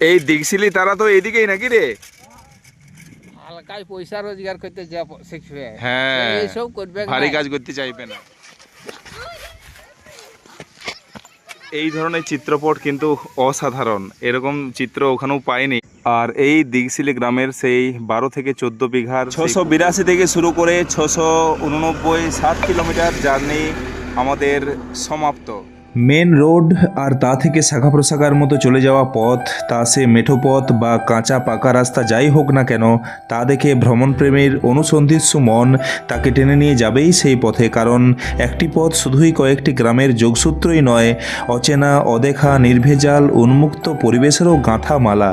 এই দিগশিলি তারা তো এদিকেই নাকি রে? হালকায় পয়সা রোজগার করতে যা শিখবে। হ্যাঁ এইসব করবে ভারী কাজ করতে চাইবে না। এই ধরনের চিত্রপট কিন্তু অসাধারণ। এরকম চিত্র ওখানেও পাইনি। আর এই দিগশিলি গ্রামের সেই বারো থেকে চোদ্দ বিঘার ছশো বিরাশি থেকে শুরু করে ছশো উননব্বই সাত কিলোমিটার জার্নি আমাদের সমাপ্ত। মেন রোড আর তা থেকে শাখা প্রশাখার মতো চলে যাওয়া পথ, তা সে মেঠো পথ বা কাঁচা পাকা রাস্তা যাই হোক না কেন, তা দেখে ভ্রমণপ্রেমীর অনুসন্ধিৎসু মন তাকে টেনে নিয়ে যাবেই সেই পথে কারণ একটি পথ শুধুই কয়েকটি গ্রামের যোগসূত্রই নয়, অচেনা, অদেখা, নির্ভেজাল, উন্মুক্ত পরিবেশেরও গাঁথা মালা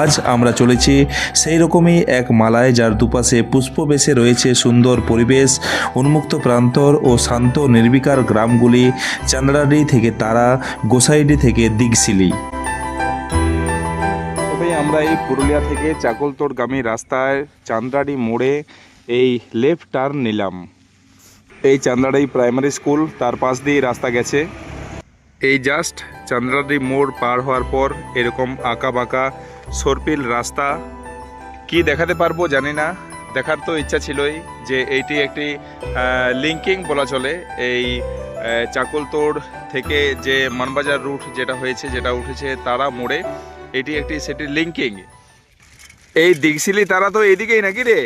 আজ আমরা চলেছি সেই রকমই এক মালায় যার দুপাশে পুষ্পবেশে রয়েছে সুন্দর পরিবেশ, উন্মুক্ত প্রান্তর ও শান্ত নির্বিকার গ্রামগুলি, চান্দ্রাডি থেকে তারা গোসাইডি থেকে দিগশিলি। তবে আমরা এই পুরুলিয়া থেকে চাকলতোড়গামী রাস্তায় চান্দ্রাডি মোড়ে এই লেফট টার্ন নিলাম। এই চান্দ্রাডি প্রাইমারি স্কুল তার পাশ দিয়ে রাস্তা গেছে। এই জাস্ট চান্দ্রাডি মোড় পার হওয়ার পর এরকম আঁকা বাঁকা সর্পিল রাস্তা। কি দেখাতে পারব জানি না। দেখার তো ইচ্ছা ছিলই যে এইটি একটি লিঙ্কিং বলা চলে এই চাকলতোড় থেকে যে মানবাজার রুট যেটা হয়েছে, যেটা উঠেছে তারা মোড়ে, এটি একটি সেটি লিঙ্কিং এই দিগশিলি তারা তো এদিকেই নাকি রে?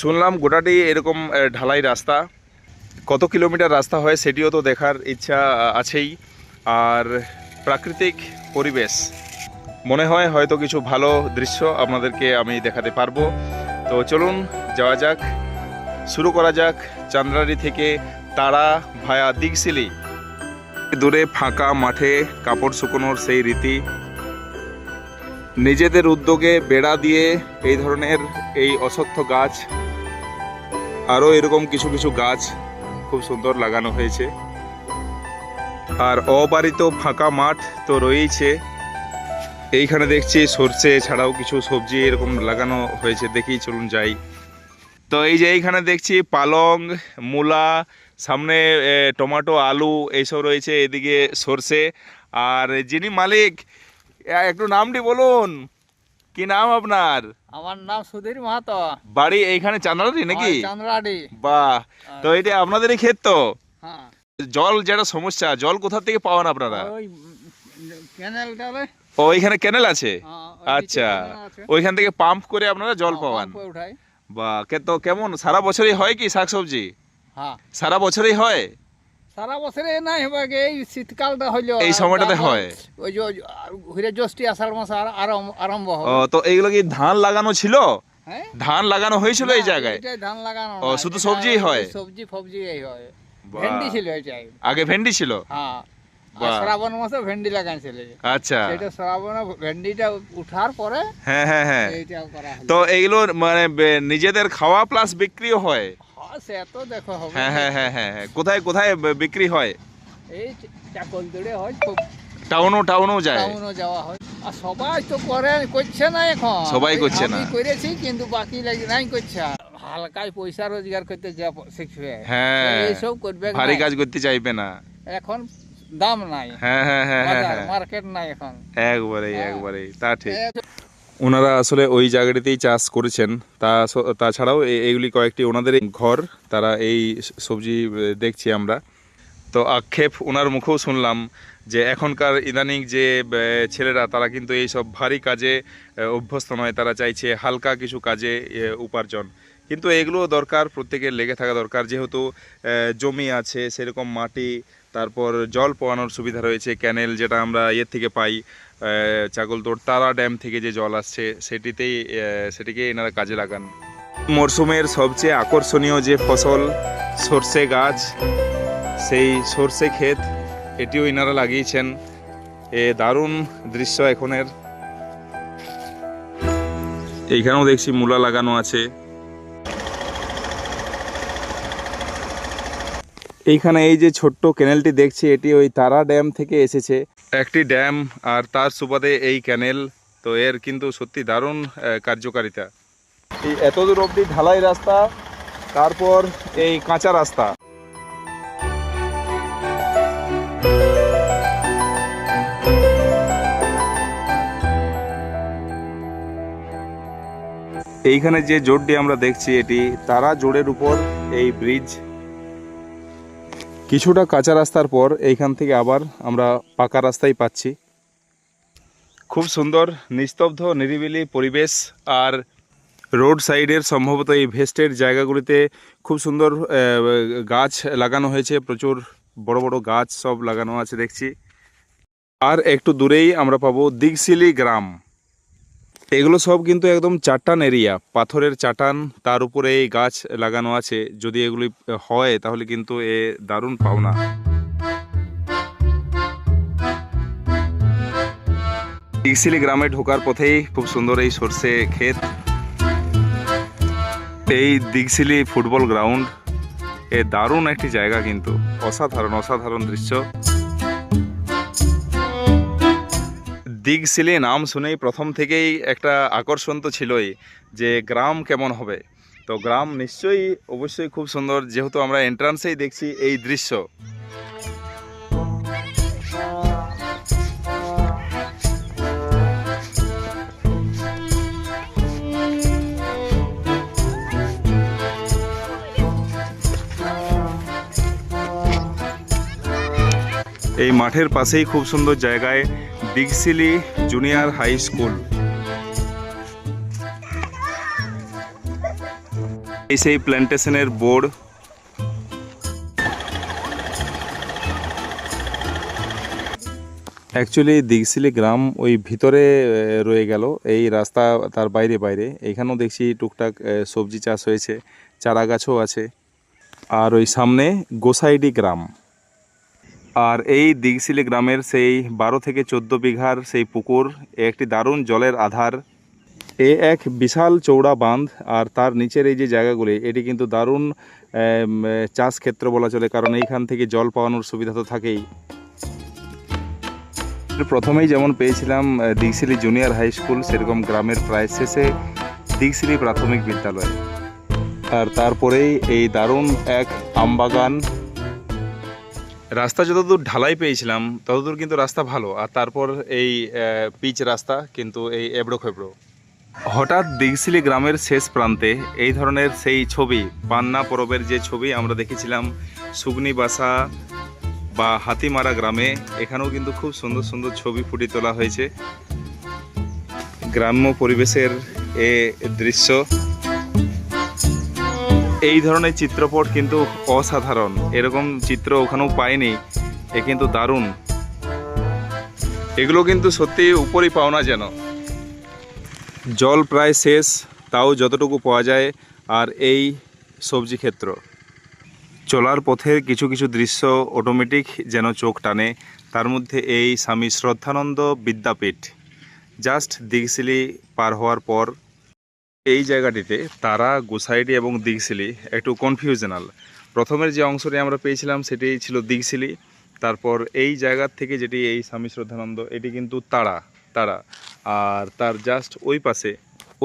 শুনলাম গোটাটি এরকম ঢালাই রাস্তা। কত কিলোমিটার রাস্তা হয় সেটিও তো দেখার ইচ্ছা আছেই। আর প্রাকৃতিক পরিবেশ, মনে হয় হয়তো কিছু ভালো দৃশ্য আপনাদেরকে আমি দেখাতে পারব। তো চলুন, যাওয়া যাক। শুরু করা যাক চান্দ্রারি থেকে তারা ভায়া দিগশিলি। দূরে ফাঁকা মাঠে কাপড় শুকোনোর সেই রীতি। নিজেদের উদ্যোগে বেড়া দিয়ে এই ধরনের এই অসত্য গাছ, আরও এরকম কিছু কিছু গাছ খুব সুন্দর লাগানো হয়েছে। আর অবারিত ফাঁকা মাঠ তো রয়েইছে। এইখানে দেখছি সর্ষে ছাড়াও কিছু সবজি এরকম লাগানো হয়েছে। দেখি চলুন যাই। তো এই যে এইখানে দেখছি পালং মূলা সামনে টমেটো আলু এইসব রয়েছে এদিকে সর্ষে। আর যিনি মালিক একটু নামটি বলুন। কি নাম আপনার? আমার নাম সুধীর মাহাতো। বাড়ি এইখানে চান্দারি নাকি? চান্দ্রাডি বাহ তো এটা আপনাদেরই ক্ষেত তো? হ্যাঁ। জল যেটা সমস্যা জল কোথা থেকে পাওয়ান আপনারা? ওইখানে ক্যানেল আছে? হ্যাঁ, আচ্ছা ওইখান থেকে পাম্প করে আপনারা জল হ্যাঁ, পাওয়ান। বা কে তো কেমন? সারা বছরই হয় কি শাকসবজি? হ্যাঁ। সারা বছরই হয়? সারা বছরে নাই হবে এই শীতকালটা হইল এই সময়টাতে হয়? ওই যে ঘুরে জ্যৈষ্ঠী আষাঢ় মাস আর- আরম- আরম্ভ ও তো এইগুলো কি ধান লাগানো ছিল? হ্যাঁ? ধান লাগানো হয়েছিল এই জায়গায়? ধান লাগানো ও, শুধু সবজিই হয়? সবজি ফবজি হয়। ভেন্ডি ছিল আগে ভেন্ডি ছিল? হ্যাঁ। শ্রাবণ মাসে ভেন্ডি লাগাইছিল আচ্ছা। সেটা শ্রাবণে ভেন্ডিটা উঠার পরে হ্যাঁ হ্যাঁ হ্যাঁ। তো এইগুলো মানে নিজেদের খাওয়া প্লাস বিক্রিও হয়। হ্যাঁ সে তো দেখো হবে। হ্যাঁ হ্যাঁ হ্যাঁ হ্যাঁ হ্যাঁ। কোথায় কোথায় বিক্রি হয়? এই চাকল দূরে হয় টাউনও টাউনও যায়। টাউনও যাওয়া হয়। আর সবাই তো করে করছে না এখন। সবাই করছে না। করেছি কিন্তু বাকি লাগি নাই করছে। হালকায় পয়সা রোজগার করতে যা শিখবে। হ্যাঁ। এইসব করবে ভারী কাজ করতে চাইবে না। এখন দাম নাই। হ্যাঁ হ্যাঁ হ্যাঁ হ্যাঁ হ্যাঁ। মার্কেট নাই এখন। একবারেই হ্যাঁ। একবারেই তা ঠিক। ওনারা আসলে ওই জায়গাটিতেই চাষ করেছেন। তা তাছাড়াও এইগুলি কয়েকটি ওনাদের ঘর তারা এই সবজি দেখছি আমরা। তো আক্ষেপ ওনার মুখেও শুনলাম যে এখনকার ইদানিং যে ছেলেরা তারা কিন্তু এই সব ভারী কাজে অভ্যস্ত নয়। তারা চাইছে হালকা কিছু কাজে উপার্জন। কিন্তু এগুলো দরকার প্রত্যেকের লেগে থাকা দরকার। যেহেতু জমি আছে সেরকম মাটি তারপর জল পোয়ানোর সুবিধা রয়েছে ক্যানেল যেটা আমরা ইয়ের থেকে পাই আহ, চাগলতোড় তারা ড্যাম থেকে যে জল আসছে সেটিতেই সেটিকে এনারা কাজে লাগান। মরশুমের সবচেয়ে আকর্ষণীয় যে ফসল সর্ষে গাছ সেই সর্ষে ক্ষেত এটিও এনারা লাগিয়েছেন। এ দারুণ দৃশ্য এখনের। এইখানেও দেখছি মূলা লাগানো আছে। এইখানে এই যে ছোট্ট ক্যানেলটি দেখছি এটি ওই তারা ড্যাম থেকে এসেছে। একটি ড্যাম আর তার সুবাদে এই ক্যানেল তো এর কিন্তু সত্যি দারুণ কার্যকারিতা। এই এত দূর অবধি ঢালাই রাস্তা তারপর এই কাঁচা রাস্তা। এইখানে যে জোটটি আমরা দেখছি এটি তারা জোরের উপর এই ব্রিজ কিছুটা কাঁচা রাস্তার পর এইখান থেকে আবার আমরা পাকা রাস্তাই পাচ্ছি। খুব সুন্দর, নিস্তব্ধ, নিরিবিলি পরিবেশ আর রোড সাইডের সম্ভবত এই ভেস্টের জায়গাগুলিতে খুব সুন্দর গাছ লাগানো হয়েছে, প্রচুর বড় বড় গাছ সব লাগানো আছে দেখছি। আর একটু দূরেই আমরা পাবো দিগসিলি গ্রাম। এগুলো সব কিন্তু একদম চাটান এরিয়া, পাথরের চাটান, তার উপরে এই গাছ লাগানো আছে। যদি এগুলি হয়, তাহলে কিন্তু এ দারুণ পাওনা। দিগসিলি গ্রামে ঢোকার পথেই খুব সুন্দর এই সর্ষে ক্ষেত। এই দিগসিলি ফুটবল গ্রাউন্ড, এ দারুণ একটি জায়গা কিন্তু। অসাধারণ অসাধারণ দৃশ্য। দিগসিলি নাম শুনেই প্রথম থেকেই একটা আকর্ষণ তো ছিলই যে গ্রাম কেমন হবে। তো গ্রাম নিশ্চয়ই, অবশ্যই খুব সুন্দর, যেহেতু আমরা এন্ট্রান্সেই দেখছি এই দৃশ্য। এই মাঠের পাশেই খুব সুন্দর জায়গায় দিগসিলি জুনিয়র হাই স্কুল এই সেই প্ল্যান্টেশনের বোর্ড অ্যাকচুয়ালি দিগসিলি গ্রাম ওই ভিতরে রয়ে গেল। এই রাস্তা তার বাইরে বাইরে। এইখানেও দেখছি টুকটাক সবজি চাষ হয়েছে চারা গাছও আছে। আর ওই সামনে গোসাইডি গ্রাম। আর এই দিগসিলি গ্রামের সেই বারো থেকে চোদ্দ বিঘার সেই পুকুর একটি দারুণ জলের আধার। এ এক বিশাল চৌড়া বাঁধ আর তার নিচের এই যে জায়গাগুলি এটি কিন্তু দারুণ চাষ ক্ষেত্র বলা চলে কারণ এইখান থেকে জল পাওয়ানোর সুবিধা তো থাকেই। প্রথমেই যেমন পেয়েছিলাম আহ, দিগসিলি জুনিয়র হাই স্কুল সেরকম গ্রামের প্রায় শেষে দিগসিলি প্রাথমিক বিদ্যালয়। আর তারপরেই এই দারুণ এক আমবাগান রাস্তা যতদূর ঢালাই পেয়েছিলাম, ততদূর কিন্তু রাস্তা ভালো। আর তারপর এই পিচ রাস্তা কিন্তু এই এবড়ো খেবড়ো। হঠাৎ দিগসিলি গ্রামের শেষ প্রান্তে এই ধরনের সেই ছবি, পান্না পরবের যে ছবি আমরা দেখেছিলাম, সুগনি বাসা বা হাতিমারা গ্রামে, এখানেও কিন্তু খুব সুন্দর সুন্দর ছবি ফুটিয়ে তোলা হয়েছে। গ্রাম্য পরিবেশের এ দৃশ্য। এই ধরনের চিত্রপট কিন্তু অসাধারণ। এরকম চিত্র ওখানেও পাইনি। এ কিন্তু দারুণ। এগুলো কিন্তু সত্যি উপরই পাওনা যেন। জল প্রায় শেষ, তাও যতটুকু পাওয়া যায়, আর এই সবজি ক্ষেত্র। চলার পথের কিছু কিছু দৃশ্য অটোমেটিক যেন চোখ টানে। তার মধ্যে এই স্বামী শ্রদ্ধানন্দ বিদ্যাপীঠ। জাস্ট দিগসিলি পার হওয়ার পর এই জায়গাটিতে তারা, গোসাইডি এবং দিগসিলি একটু কনফিউশনাল প্রথমের যে অংশটি আমরা পেয়েছিলাম সেটি ছিল দিগসিলি। তারপর এই জায়গার থেকে যেটি এই স্বামী শ্রদ্ধানন্দ এটি কিন্তু তারা তারা। আর তার জাস্ট ওই পাশে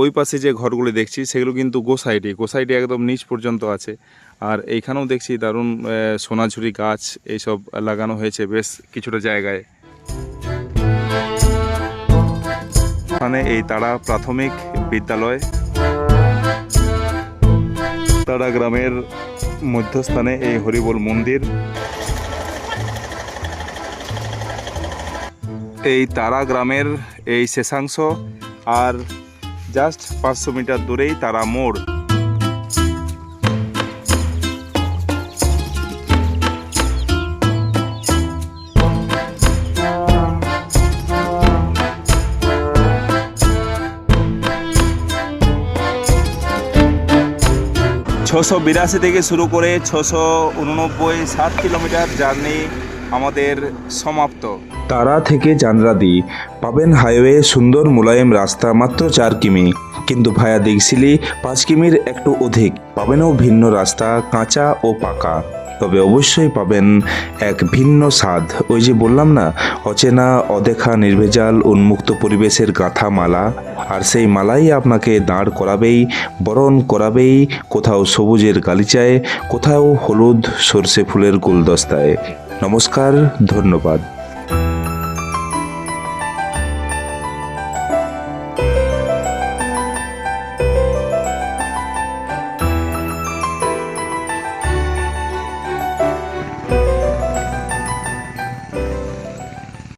ওই পাশে যে ঘরগুলি দেখছি, সেগুলো কিন্তু গোসাইডি। গোসাইডি একদম নিচ পর্যন্ত আছে। আর এইখানেও দেখছি দারুণ সোনাঝুরি গাছ, এইসব লাগানো হয়েছে বেশ কিছুটা জায়গায়। এখানে এই তারা প্রাথমিক বিদ্যালয় তারা গ্রামের মধ্যস্থানে এই হরিবল মন্দির। এই তারা গ্রামের এই শেষাংশ আর জাস্ট পাঁচশো মিটার দূরেই তারা মোড়। ছশো বিরাশি থেকে শুরু করে ছশো উননব্বই সাত কিলোমিটার জার্নি আমাদের সমাপ্ত। তারা থেকে চান্দ্রাদি পাবেন হাইওয়ে সুন্দর মোলায়েম রাস্তা মাত্র চার কিমি। কিন্তু ভায়া দেখছিলি পাঁচ কিমির একটু অধিক, পাবেনও ভিন্ন রাস্তা কাঁচা ও পাকা। তবে অবশ্যই পাবেন এক ভিন্ন স্বাদ। ওই যে বললাম না, অচেনা, অদেখা, নির্ভেজাল, উন্মুক্ত পরিবেশের গাঁথা মালা আর সেই মালাই আপনাকে দাঁড় করাবেই, বরণ করাবেই, কোথাও সবুজের গালিচায়, কোথাও হলুদ সর্ষে ফুলের গুলদস্তায়। নমস্কার, ধন্যবাদ।